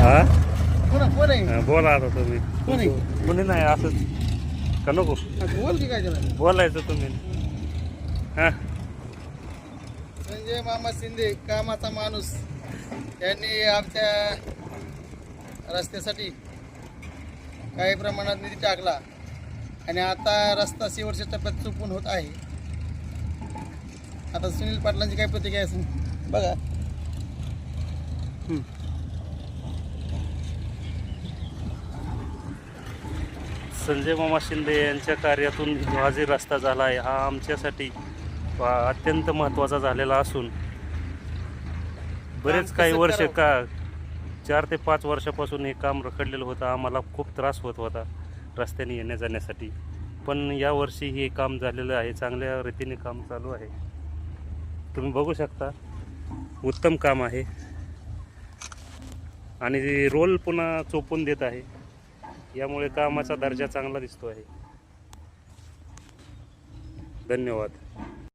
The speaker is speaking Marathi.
हा? कोण आहे? हा, बोला आता तुम्ही. कोण आहे? कोणी नाही असंच. का नको? आता बोल की काय त्याला बोलायचं तुम्ही. हा? संजय मामा शिंदे कामाचा माणूस. यांनी आमच्या रस्त्यासाठी काही प्रमाणात निधी टाकला. आणि आता रस्ता शेवटच्या टप्प्यात चुकून होत आहे. आता सुनील पाटलांची काय प्रतिक्रिया असेल बघा. संजय मामा शिंदे यांच्या कार्यातून हा जे रस्ता झाला आहे हा आमच्यासाठी अत्यंत महत्त्वाचा झालेला असून बरेच काही वर्ष? का चार ते पाच वर्षापासून हे काम रखडलेलं होतं. आम्हाला खूप त्रास होत होता रस्त्याने येण्या जाण्यासाठी. पण यावर्षी हे काम झालेलं आहे चांगल्या रीतीने काम चालू आहे. तुम्ही बघू शकता उत्तम काम आहे. आणि रोल पुन्हा चोपून देत आहे. यामुळे कामाचा दर्जा चांगला दिसतो आहे. धन्यवाद.